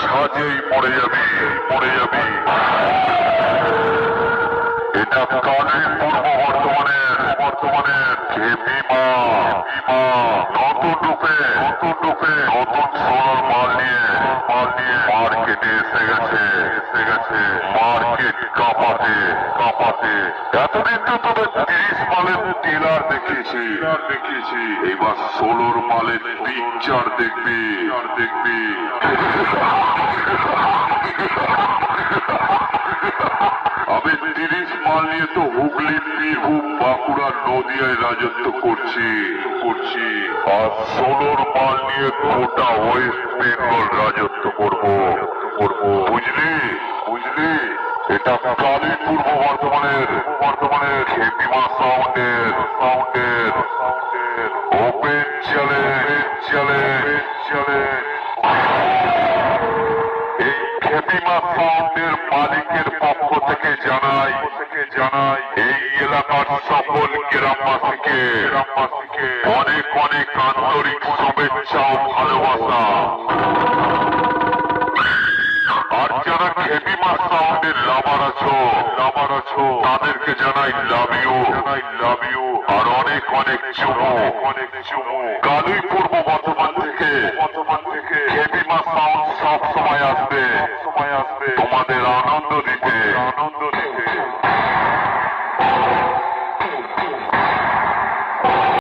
ছাজেই পড়ে যাবি পড়ে যাবি এটা কালের পূর্ব বর্তমানের বর্তমানের খেপিমা নতুন রূপে নতুন রূপে নতুন সোনার মাল নিয়ে এসে মার্কেট কাঁপাতে কাঁপাতে এতদিন তো তবে তিরিশ মালের টেলার দেখিয়েছি। দেখিয়েছি এবার ষোলোর মালের পিকচার দেখবি আর দেখবি। আমি তিরিশ মাল নিয়ে তো হুগলি, বীরভূম, বাঁকুড়া নদিয়ায় রাজত্ব করছি করছি। আর ষোলোর মাল নিয়ে গোটা ওয়েস্ট বেঙ্গল রাজত্ব করব করব। বুঝলি? বুঝলি? এটা কালী পূর্ব বর্ধমানের বর্ধমানের খেপিমা সাউন্ডের সাউন্ডের সাউন্ডের। ওপেন এই খেপিমা সাউন্ডের মালিকের পক্ষ থেকে জানাই থেকে জানাই এই এলাকার সকল গ্রামবাসীকে গ্রামবাসীকে অনেক অনেক আন্তরিক শুভেচ্ছা ও ভালোবাসা। তাদেরকে জানাই লাভ ইউ জানাই লাভ ইউ আর অনেক অনেক চুমু। অনেক চুমু কালুই পূর্ব বর্তমান থেকে বর্তমান থেকে খেপিমা সাউন্ড সব সময় আসবে। সময় আসবে তোমাদের আনন্দ দিতে আনন্দ দিতে।